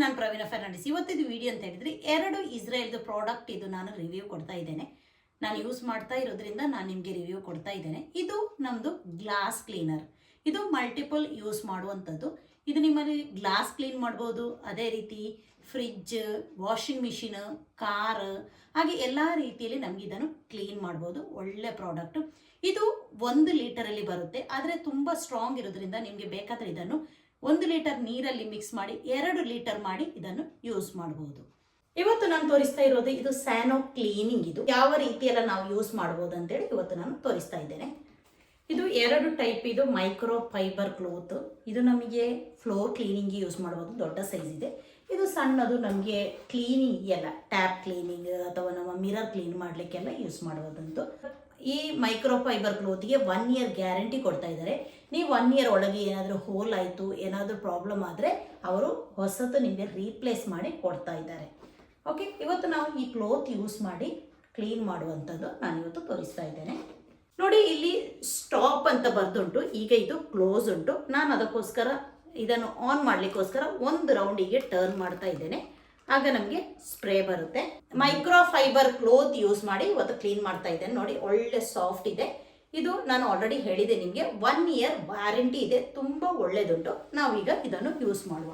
ನಾನು ಪ್ರವೀಣ ಫರ್ನಾಂಡಿಸ್. ಇವತ್ತಿದು ವಿಡಿಯೋ ಅಂತ ಹೇಳಿದ್ರೆ ಎರಡು ಇಸ್ರೇಲ್ದು ಪ್ರಾಡಕ್ಟ್ ಇದು ನಾನು ರಿವ್ಯೂ ಕೊಡ್ತಾ ಇದ್ದೇನೆ. ನಾನು ಯೂಸ್ ಮಾಡ್ತಾ ಇರೋದ್ರಿಂದ ನಾನು ನಿಮಗೆ ರಿವ್ಯೂ ಕೊಡ್ತಾ ಇದ್ದೇನೆ. ಇದು ನಮ್ಮದು ಗ್ಲಾಸ್ ಕ್ಲೀನರ್ ಇದು ಮಲ್ಟಿಪಲ್ ಯೂಸ್ ಮಾಡುವಂಥದ್ದು. ಇದು ನಿಮ್ಮಲ್ಲಿ ಗ್ಲಾಸ್ ಕ್ಲೀನ್ ಮಾಡ್ಬೋದು. ಅದೇ ರೀತಿ ಫ್ರಿಜ್ ವಾಷಿಂಗ್ ಮಿಷಿನ್ ಕಾರ್ ಹಾಗೆ ಎಲ್ಲ ರೀತಿಯಲ್ಲಿ ನಮಗೆ ಇದನ್ನು ಕ್ಲೀನ್ ಮಾಡ್ಬೋದು. ಒಳ್ಳೆ ಪ್ರಾಡಕ್ಟ್ ಇದು ಒಂದು ಲೀಟರಲ್ಲಿ ಬರುತ್ತೆ. ಆದರೆ ತುಂಬ ಸ್ಟ್ರಾಂಗ್ ಇರೋದ್ರಿಂದ ನಿಮಗೆ ಬೇಕಾದರೆ ಇದನ್ನು ಒಂದು ಲೀಟರ್ ನೀರಲ್ಲಿ ಮಿಕ್ಸ್ ಮಾಡಿ, ಎರಡು ಲೀಟರ್ ಮಾಡಿ ಇದನ್ನು ಯೂಸ್ ಮಾಡಬಹುದು ಇವತ್ತು ನಾನು ತೋರಿಸ್ತಾ ಇರೋದು ಇದು ಸ್ಯಾನೋ ಕ್ಲೀನಿಂಗ್ ಇದು. ಯಾವ ರೀತಿಯೆಲ್ಲ ನಾವು ಯೂಸ್ ಮಾಡ್ಬೋದು ಅಂತೇಳಿ ಇವತ್ತು ನಾನು ತೋರಿಸ್ತಾ ಇದ್ದೇನೆ. ಇದು ಎರಡು ಟೈಪ್ ಇದು ಮೈಕ್ರೋ ಫೈಬರ್ ಕ್ಲೋತ್ ಇದು ನಮಗೆ ಫ್ಲೋರ್ ಕ್ಲೀನಿಂಗ್ ಯೂಸ್ ಮಾಡಬಹುದು ದೊಡ್ಡ ಸೈಜ್ ಇದೆ. ಇದು ಸಣ್ಣದು ನಮಗೆ ಕ್ಲೀನಿಂಗ್ ಎಲ್ಲ ಟ್ಯಾಪ್ ಕ್ಲೀನಿಂಗ್ ಅಥವಾ ನಮ್ಮ ಮಿರರ್ ಕ್ಲೀನ್ ಮಾಡಲಿಕ್ಕೆಲ್ಲ ಯೂಸ್ ಮಾಡುವುದಂತೂ ಈ ಮೈಕ್ರೋ ಫೈಬರ್ ಕ್ಲೋತ್ಗೆ ಒನ್ ಇಯರ್ ಗ್ಯಾರಂಟಿ ಕೊಡ್ತಾ ಇದ್ದಾರೆ. ನೀವು ಒನ್ ಇಯರ್ ಒಳಗೆ ಏನಾದರೂ ಹೋಲ್ ಆಯಿತು, ಏನಾದರೂ ಪ್ರಾಬ್ಲಮ್ ಆದರೆ ಅವರು ಹೊಸತು ನಿಮಗೆ ರೀಪ್ಲೇಸ್ ಮಾಡಿ ಕೊಡ್ತಾ ಇದ್ದಾರೆ. ಓಕೆ ಇವತ್ತು ನಾವು ಈ ಕ್ಲೋತ್ ಯೂಸ್ ಮಾಡಿ ಕ್ಲೀನ್ ಮಾಡುವಂಥದ್ದು ನಾನು ಇವತ್ತು ತೋರಿಸ್ತಾ ಇದ್ದೇನೆ. ನೋಡಿ, ಇಲ್ಲಿ ಸ್ಟಾಪ್ ಅಂತ ಬರೆದುಂಟು, ಈಗ ಇದು ಕ್ಲೋಸ್ ಉಂಟು. ನಾನು ಅದಕ್ಕೋಸ್ಕರ ಇದನ್ನು ಆನ್ ಮಾಡಲಿಕ್ಕೋಸ್ಕರ ಒಂದು ರೌಂಡಿಗೆ ಟರ್ನ್ ಮಾಡ್ತಾ ಇದ್ದೇನೆ. ಆಗ ನಮಗೆ ಸ್ಪ್ರೇ ಬರುತ್ತೆ. ಮೈಕ್ರೋ ಫೈಬರ್ ಕ್ಲೋತ್ ಯೂಸ್ ಮಾಡಿ ಇವತ್ತು ಕ್ಲೀನ್ ಮಾಡ್ತಾ ಇದ್ದೇನೆ. ನೋಡಿ, ಒಳ್ಳೆ ಸಾಫ್ಟ್ ಇದೆ. ಇದು ನಾನು ಆಲ್ರೆಡಿ ಹೇಳಿದೆ ನಿಮಗೆ. ಒನ್ ಇಯರ್ ವ್ಯಾರಂಟಿ ಇದೆ. ತುಂಬ ಒಳ್ಳೆಯದುಂಟು ನಾವೀಗ ಇದನ್ನು ಯೂಸ್ ಮಾಡುವ.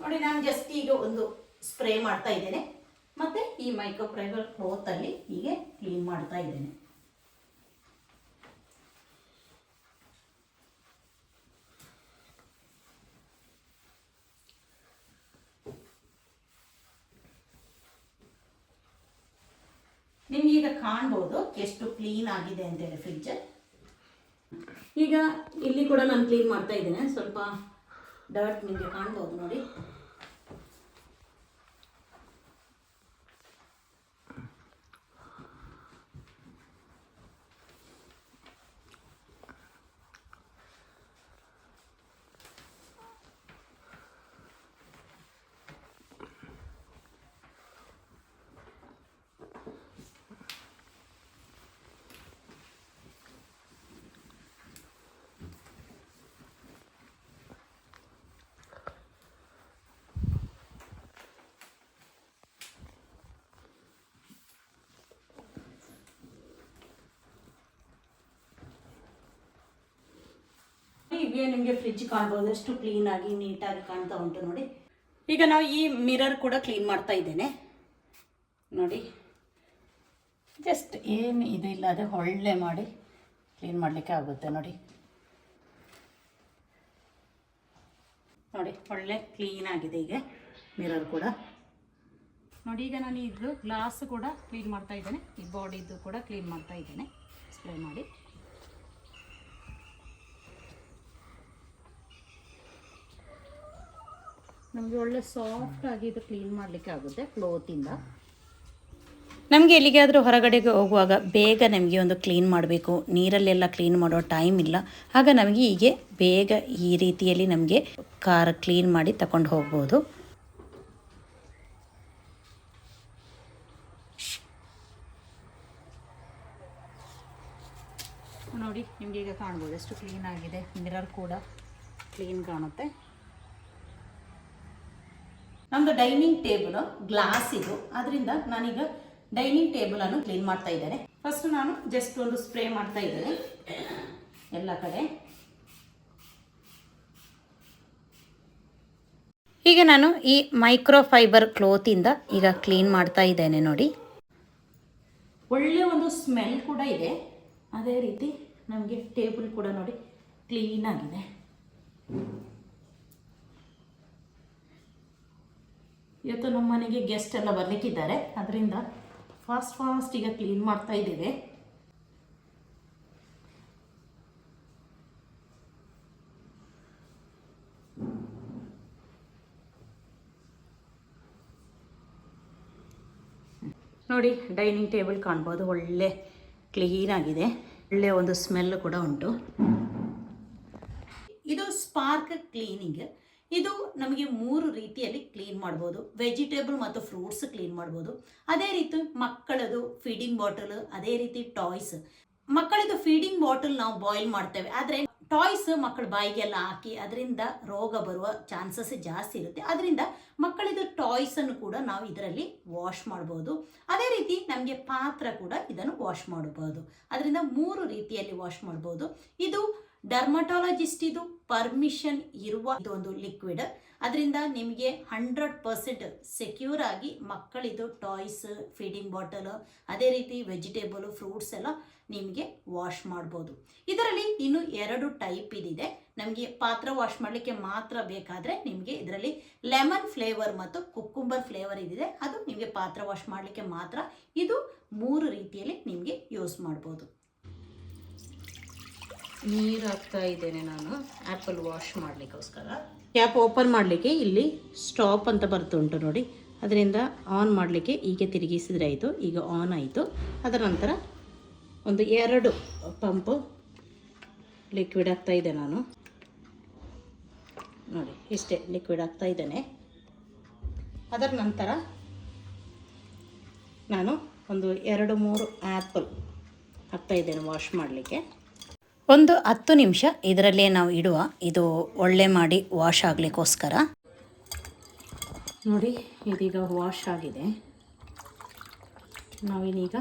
ನೋಡಿ, ನಾನು ಜಸ್ಟ್ ಈಗ ಒಂದು ಸ್ಪ್ರೇ ಮಾಡ್ತಾ ಇದ್ದೇನೆ. ಮತ್ತು ಈ ಮೈಕ್ರೋ ಫೈಬರ್ ಕ್ಲೋತಲ್ಲಿ ಹೀಗೆ ಕ್ಲೀನ್ ಮಾಡ್ತಾ ಇದ್ದೇನೆ. ನಿಮ್ಗೆ ಈಗ ಕಾಣ್ಬೋದು ಎಷ್ಟು ಕ್ಲೀನ್ ಆಗಿದೆ ಅಂತೇಳಿ ಫ್ರಿಡ್ಜ್ ಈಗ ಇಲ್ಲಿ ಕೂಡ ನಾನು ಕ್ಲೀನ್ ಮಾಡ್ತಾ ಇದ್ದೇನೆ. ಸ್ವಲ್ಪ ಡರ್ಟ್ ನಿಮಗೆ ಕಾಣ್ಬೋದು ನೋಡಿ. ಈಗ ನಿಮಗೆ ಫ್ರಿಜ್ ಕಾಣ್ಬೋದು ಎಷ್ಟು ಕ್ಲೀನ್ ಆಗಿ ನೀಟಾಗಿ ಕಾಣ್ತಾ ಉಂಟು ನೋಡಿ. ಈಗ ನಾವು ಈ ಮಿರರ್ ಕೂಡ ಕ್ಲೀನ್ ಮಾಡ್ತಾ ಇದ್ದೇನೆ. ನೋಡಿ. ಜಸ್ಟ್ ಏನು ಇದು ಇಲ್ಲದೆ ಒಳ್ಳೆ ಮಾಡಿ ಕ್ಲೀನ್ ಮಾಡಲಿಕ್ಕೆ ಆಗುತ್ತೆ ನೋಡಿ. ನೋಡಿ, ಒಳ್ಳೆ ಕ್ಲೀನ್ ಆಗಿದೆ ಈಗ ಮಿರರ್ ಕೂಡ. ನೋಡಿ, ಈಗ ನಾನು ಇದು ಗ್ಲಾಸ್ ಕೂಡ ಕ್ಲೀನ್ ಮಾಡ್ತಾ ಇದ್ದೇನೆ. ಈ ಬಾಡಿದು ಕೂಡ ಕ್ಲೀನ್ ಮಾಡ್ತಾ ಇದ್ದೇನೆ. ಸ್ಪ್ರೇ ಮಾಡಿ. ನಮಗೆ ಒಳ್ಳೆ ಸಾಫ್ಟ್ ಆಗಿ ಇದು ಕ್ಲೀನ್ ಮಾಡಲಿಕ್ಕೆ ಆಗುತ್ತೆ ಕ್ಲೋತಿಂದ ನಮಗೆ ಎಲ್ಲಿಗಾದರೂ ಹೊರಗಡೆಗೆ ಹೋಗುವಾಗ ಬೇಗ ನಮಗೆ ಒಂದು ಕ್ಲೀನ್ ಮಾಡಬೇಕು. ನೀರಲ್ಲೆಲ್ಲ ಕ್ಲೀನ್ ಮಾಡೋ ಟೈಮ್ ಇಲ್ಲ. ಆಗ ನಮಗೆ ಹೀಗೆ ಬೇಗ ಈ ರೀತಿಯಲ್ಲಿ ನಮಗೆ ಕಾರ್ ಕ್ಲೀನ್ ಮಾಡಿ ತಗೊಂಡು ಹೋಗ್ಬೋದು. ನೋಡಿ ನಿಮಗೆ ಈಗ ಕಾಣ್ಬೋದು ಎಷ್ಟು ಕ್ಲೀನ್ ಆಗಿದೆ. ಮಿರರ್ ಕೂಡ ಕ್ಲೀನ್ ಕಾಣುತ್ತೆ. ನಮ್ಮದು ಡೈನಿಂಗ್ ಟೇಬಲ್, ಗ್ಲಾಸ್ ಇದು. ಅದರಿಂದ ನಾನೀಗ ಡೈನಿಂಗ್ ಟೇಬಲ್ ಅನ್ನು ಕ್ಲೀನ್ ಮಾಡ್ತಾ ಇದ್ದೇನೆ. ಫಸ್ಟ್ ನಾನು ಜಸ್ಟ್ ಒಂದು ಸ್ಪ್ರೇ ಮಾಡ್ತಾ ಇದ್ದೇನೆ. ಎಲ್ಲ ಕಡೆ. ಈಗ ನಾನು ಈ ಮೈಕ್ರೋ ಫೈಬರ್ ಕ್ಲೋತಿಂದ ಈಗ ಕ್ಲೀನ್ ಮಾಡ್ತಾ ಇದ್ದೇನೆ ನೋಡಿ. ಒಳ್ಳೆ ಒಂದು ಸ್ಮೆಲ್ ಕೂಡ ಇದೆ. ಅದೇ ರೀತಿ ನಮಗೆ ಟೇಬಲ್ ಕೂಡ ನೋಡಿ ಕ್ಲೀನ್ ಇವತ್ತು ನಮ್ಮ ಮನೆಗೆ ಗೆಸ್ಟ್ ಎಲ್ಲ ಬರ್ಲಿಕ್ಕಿದ್ದಾರೆ. ಅದರಿಂದ ಫಾಸ್ಟ್ ಫಾಸ್ಟ್ ಈಗ ಕ್ಲೀನ್ ಮಾಡ್ತಾ ಇದ್ದೇವೆ. ನೋಡಿ ಡೈನಿಂಗ್ ಟೇಬಲ್ ಕಾಣ್ಬೋದು. ಒಳ್ಳೆ ಕ್ಲೀನ್ ಆಗಿದೆ. ಒಳ್ಳೆ ಒಂದು ಸ್ಮೆಲ್ ಕೂಡ ಉಂಟು. ಇದು ಸ್ಪಾರ್ಕ್ ಕ್ಲೀನಿಂಗ್ ಇದು ನಮಗೆ ಮೂರು ರೀತಿಯಲ್ಲಿ ಕ್ಲೀನ್ ಮಾಡ್ಬೋದು. ವೆಜಿಟೇಬಲ್ ಮತ್ತು ಫ್ರೂಟ್ಸ್ ಕ್ಲೀನ್ ಮಾಡ್ಬೋದು. ಅದೇ ರೀತಿ ಮಕ್ಕಳದು ಫೀಡಿಂಗ್ ಬಾಟಲ್ ಅದೇ ರೀತಿ ಟಾಯ್ಸ್ ಮಕ್ಕಳದು ಫೀಡಿಂಗ್ ಬಾಟಲ್ ನಾವು ಬಾಯ್ಲ್ ಮಾಡ್ತೇವೆ. ಆದರೆ ಟಾಯ್ಸ್ ಮಕ್ಕಳ ಬಾಯಿಗೆಲ್ಲ ಹಾಕಿ ಅದರಿಂದ ರೋಗ ಬರುವ ಚಾನ್ಸಸ್ ಜಾಸ್ತಿ ಇರುತ್ತೆ. ಅದರಿಂದ ಮಕ್ಕಳಿದು ಟಾಯ್ಸನ್ನು ಕೂಡ ನಾವು ಇದರಲ್ಲಿ ವಾಶ್ ಮಾಡ್ಬೋದು. ಅದೇ ರೀತಿ ನಮಗೆ ಪಾತ್ರ ಕೂಡ ಇದನ್ನು ವಾಶ್ ಮಾಡಬಹುದು ಅದರಿಂದ ಮೂರು ರೀತಿಯಲ್ಲಿ ವಾಶ್ ಮಾಡ್ಬೋದು. ಇದು ಡರ್ಮಟಾಲಜಿಸ್ಟ್ ಇದು ಪರ್ಮಿಷನ್ ಇರುವ ಇದು ಒಂದು ಲಿಕ್ವಿಡ್ ಅದರಿಂದ ನಿಮಗೆ ಹಂಡ್ರೆಡ್ ಪರ್ಸೆಂಟ್ ಸೆಕ್ಯೂರ್ ಆಗಿ ಮಕ್ಕಳಿದು ಟಾಯ್ಸ್ ಫೀಡಿಂಗ್ ಬಾಟಲ್ ಅದೇ ರೀತಿ ವೆಜಿಟೇಬಲ್ ಫ್ರೂಟ್ಸ್ ಎಲ್ಲ ನಿಮಗೆ ವಾಶ್ ಮಾಡ್ಬೋದು. ಇದರಲ್ಲಿ ಇನ್ನು ಎರಡು ಟೈಪ್ ಇದಿದೆ. ನಮಗೆ ಪಾತ್ರ ವಾಶ್ ಮಾಡಲಿಕ್ಕೆ ಮಾತ್ರ ಬೇಕಾದರೆ ನಿಮಗೆ ಇದರಲ್ಲಿ ಲೆಮನ್ ಫ್ಲೇವರ್ ಮತ್ತು ಕುಕ್ಕುಂಬರ್ ಫ್ಲೇವರ್ ಇದಿದೆ. ಅದು ನಿಮಗೆ ಪಾತ್ರ ವಾಶ್ ಮಾಡಲಿಕ್ಕೆ ಮಾತ್ರ ಇದು ಮೂರು ರೀತಿಯಲ್ಲಿ ನಿಮಗೆ ಯೂಸ್ ಮಾಡ್ಬೋದು. ನೀರು ಹಾಕ್ತಾ ಇದ್ದೇನೆ ನಾನು. ಆ್ಯಪಲ್ ವಾಶ್ ಮಾಡಲಿಕ್ಕೋಸ್ಕರ. ಕ್ಯಾಪ್ ಓಪನ್ ಮಾಡಲಿಕ್ಕೆ ಇಲ್ಲಿ ಸ್ಟಾಪ್ ಅಂತ ಬರ್ತುಂಟು ನೋಡಿ. ಅದರಿಂದ ಆನ್ ಮಾಡಲಿಕ್ಕೆ ಹೀಗೆ ತಿರುಗಿಸಿದ್ರೆ ಆಯಿತು. ಈಗ ಆನ್ ಆಯಿತು. ಅದರ ನಂತರ ಒಂದು ಎರಡು ಪಂಪು ಲಿಕ್ವಿಡ್ ಆಗ್ತಾ ಇದೆ ನಾನು. ನೋಡಿ, ಇಷ್ಟೇ ಲಿಕ್ವಿಡ್ ಆಗ್ತಾ ಇದ್ದೇನೆ. ಅದರ ನಂತರ ನಾನು ಒಂದು ಎರಡು ಮೂರು ಆ್ಯಪಲ್ ಹಾಕ್ತಾ ಇದ್ದೇನೆ ವಾಶ್ ಮಾಡಲಿಕ್ಕೆ. ಒಂದು ಹತ್ತು ನಿಮಿಷ ಇದರಲ್ಲೇ ನಾವು ಇಡುವ. ಇದು ಒಳ್ಳೆ ಮಾಡಿ ವಾಶ್ ಆಗಲಿಕ್ಕೋಸ್ಕರ. ನೋಡಿ, ಇದೀಗ ವಾಶ್ ಆಗಿದೆ. ನಾವಿನೀಗ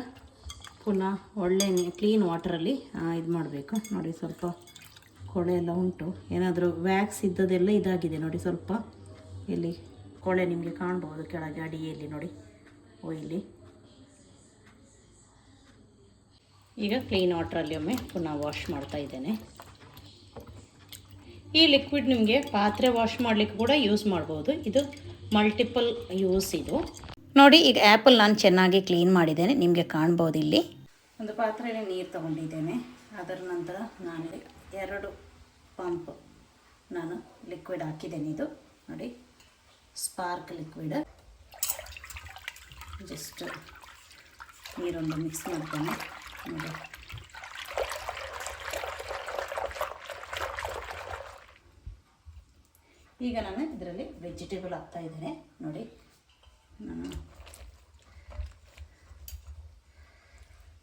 ಪುನಃ ಒಳ್ಳೆ ಕ್ಲೀನ್ ವಾಟರಲ್ಲಿ ಇದು ಮಾಡಬೇಕು. ನೋಡಿ, ಸ್ವಲ್ಪ ಕೊಳೆ ಎಲ್ಲ ಉಂಟು. ಏನಾದರೂ ವ್ಯಾಕ್ಸ್ ಇದ್ದದೆಲ್ಲ ಇದಾಗಿದೆ. ನೋಡಿ, ಸ್ವಲ್ಪ ಇಲ್ಲಿ ಕೊಳೆ ನಿಮಗೆ ಕಾಣ್ಬೋದು. ಕೆಳಗೆ ಅಡಿಯಲ್ಲಿ ನೋಡಿ. ಓ, ಇಲ್ಲಿ. ಈಗ ಕ್ಲೀನ್ ವಾಟ್ರಲ್ಲಿ ಒಮ್ಮೆ ಪುನಃ ವಾಶ್ ಮಾಡ್ತಾ ಇದ್ದೇನೆ. ಈ ಲಿಕ್ವಿಡ್ ನಿಮಗೆ ಪಾತ್ರೆ ವಾಶ್ ಮಾಡಲಿಕ್ಕೆ ಕೂಡ ಯೂಸ್ ಮಾಡ್ಬೋದು. ಇದು ಮಲ್ಟಿಪಲ್ ಯೂಸ್ ಇದು. ನೋಡಿ, ಈಗ ಆ್ಯಪಲ್ ನಾನು ಚೆನ್ನಾಗಿ ಕ್ಲೀನ್ ಮಾಡಿದ್ದೇನೆ. ನಿಮಗೆ ಕಾಣ್ಬೋದು ಇಲ್ಲಿ. ಒಂದು ಪಾತ್ರೆಯಲ್ಲಿ ನೀರು ತಗೊಂಡಿದ್ದೇನೆ. ಅದರ ನಂತರ ನಾನು ಎರಡು ಪಂಪ್ ನಾನು ಲಿಕ್ವಿಡ್ ಹಾಕಿದ್ದೇನೆ ಇದು. ನೋಡಿ ಸ್ಪಾರ್ಕ್ ಲಿಕ್ವಿಡ್ ಜಸ್ಟ್ ನೀರೊಂದು ಮಿಕ್ಸ್ ಮಾಡ್ತೇನೆ. ನೋಡಿ. ಈಗ ನಾನು ಇದರಲ್ಲಿ ವೆಜಿಟೇಬಲ್ ಹಾಕ್ತಾ ಇದ್ದೇನೆ. ನೋಡಿ.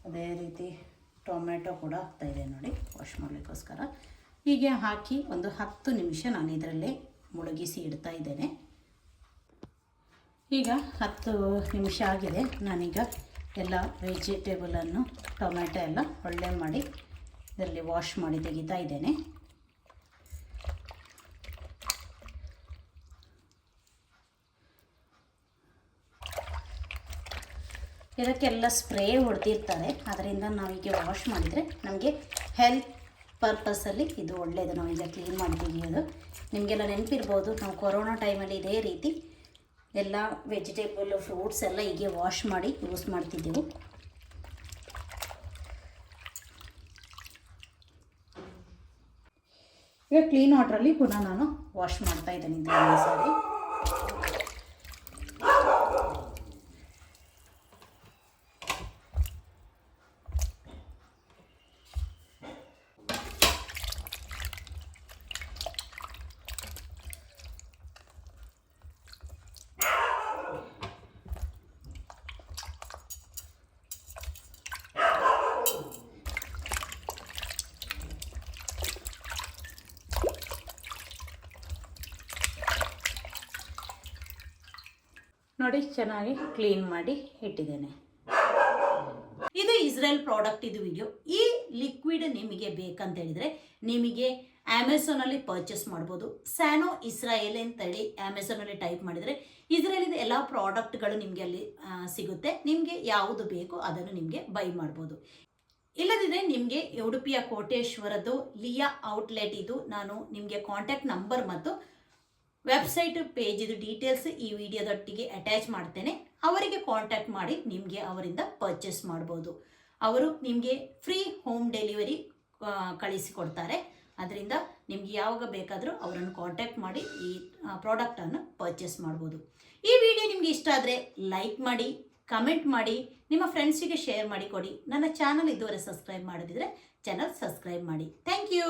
ಅದೇ ರೀತಿ ಟೊಮೆಟೊ ಕೂಡ ಹಾಕ್ತಾ ಇದೆ ನೋಡಿ ವಾಶ್ ಮಾಡಲಿಕ್ಕೋಸ್ಕರ. ಹೀಗೆ ಹಾಕಿ ಒಂದು ಹತ್ತು ನಿಮಿಷ ನಾನು ಇದರಲ್ಲಿ ಮುಳುಗಿಸಿ ಇಡ್ತಾ ಇದ್ದೇನೆ. ಈಗ ಹತ್ತು ನಿಮಿಷ ಆಗಿದೆ. ನಾನೀಗ ಎಲ್ಲ ವೆಜಿಟೇಬಲನ್ನು ಟೊಮೆಟೊ ಎಲ್ಲ ಒಳ್ಳೆ ಮಾಡಿ ಇದರಲ್ಲಿ ವಾಶ್ ಮಾಡಿ ತೆಗಿತಾ ಇದ್ದೇನೆ. ಇದಕ್ಕೆಲ್ಲ ಸ್ಪ್ರೇ ಹೊಡೆದಿರ್ತಾರೆ. ಅದರಿಂದ ನಾವೀಗ ವಾಶ್ ಮಾಡಿದರೆ ನಮಗೆ ಹೆಲ್ತ್ ಪರ್ಪಸಲ್ಲಿ ಇದು ಒಳ್ಳೆಯದು ನಾವೆಲ್ಲ ಕ್ಲೀನ್ ಮಾಡಿ ತೆಗಿಯೋದು. ನಿಮಗೆಲ್ಲ ನೆನಪಿರ್ಬೋದು, ನಾವು ಕೊರೋನಾ ಟೈಮಲ್ಲಿ ಇದೇ ರೀತಿ ಎಲ್ಲ ವೆಜಿಟೇಬಲ್ ಫ್ರೂಟ್ಸ್ ಎಲ್ಲ ಹೀಗೆ ವಾಶ್ ಮಾಡಿ ಯೂಸ್ ಮಾಡ್ತಿದ್ದೆವು. ಈಗ ಕ್ಲೀನ್ ವಾಟ್ರಲ್ಲಿ ಪುನಃ ನಾನು ವಾಶ್ ಮಾಡ್ತಾ ಇದ್ದೇನೆ. ಸಾರಿ ನೋಡಿ, ಚೆನ್ನಾಗಿ ಕ್ಲೀನ್ ಮಾಡಿ ಇಟ್ಟಿದ್ದೇನೆ. ಇದು ಇಸ್ರೇಲ್ ಪ್ರಾಡಕ್ಟ್ ಇದು ವಿಡಿಯೋ ಈ ಲಿಕ್ವಿಡ್ ನಿಮಗೆ ಬೇಕಂತ ಹೇಳಿದ್ರೆ, ನಿಮಗೆ ಅಮೆಝಾನಲ್ಲಿ ಪರ್ಚೇಸ್ ಮಾಡ್ಬೋದು. ಸ್ಯಾನೋ ಇಸ್ರಾಯೇಲ್ ಅಂತೇಳಿ ಅಮೆಝಾನಲ್ಲಿ ಟೈಪ್ ಮಾಡಿದರೆ ಇಸ್ರೇಲಿದ ಎಲ್ಲ ಪ್ರಾಡಕ್ಟ್ಗಳು ನಿಮಗೆ ಅಲ್ಲಿ ಸಿಗುತ್ತೆ. ನಿಮಗೆ ಯಾವುದು ಬೇಕೋ ಅದನ್ನು ನಿಮಗೆ ಬೈ ಮಾಡ್ಬೋದು. ಇಲ್ಲದಿದ್ದರೆ ನಿಮಗೆ ಉಡುಪಿಯ ಕೋಟೇಶ್ವರದ್ದು ಲಿಯಾ ಔಟ್ಲೆಟ್ ಇದು ನಾನು ನಿಮಗೆ ಕಾಂಟ್ಯಾಕ್ಟ್ ನಂಬರ್ ಮತ್ತು ವೆಬ್ಸೈಟ್ ಪೇಜಿದು ಡೀಟೇಲ್ಸ್ ಈ ವಿಡಿಯೋದೊಟ್ಟಿಗೆ ಅಟ್ಯಾಚ್ ಮಾಡ್ತೇನೆ. ಅವರಿಗೆ ಕಾಂಟ್ಯಾಕ್ಟ್ ಮಾಡಿ ನಿಮಗೆ ಅವರಿಂದ ಪರ್ಚೇಸ್ ಮಾಡ್ಬೋದು. ಅವರು ನಿಮಗೆ ಫ್ರೀ ಹೋಮ್ ಡೆಲಿವರಿ ಕಳಿಸಿಕೊಡ್ತಾರೆ. ಅದರಿಂದ ನಿಮ್ಗೆ ಯಾವಾಗ ಬೇಕಾದರೂ ಅವರನ್ನು ಕಾಂಟ್ಯಾಕ್ಟ್ ಮಾಡಿ ಈ ಪ್ರಾಡಕ್ಟನ್ನು ಪರ್ಚೇಸ್ ಮಾಡ್ಬೋದು. ಈ ವಿಡಿಯೋ ನಿಮಗೆ ಇಷ್ಟ ಆದರೆ ಲೈಕ್ ಮಾಡಿ ಕಮೆಂಟ್ ಮಾಡಿ, ನಿಮ್ಮ ಫ್ರೆಂಡ್ಸಿಗೆ ಶೇರ್ ಮಾಡಿ ಕೊಡಿ. ನನ್ನ ಚಾನಲ್ ಇದುವರೆ ಸಬ್ಸ್ಕ್ರೈಬ್ ಮಾಡದಿದ್ರೆ ಚಾನಲ್ ಸಬ್ಸ್ಕ್ರೈಬ್ ಮಾಡಿ. Thank you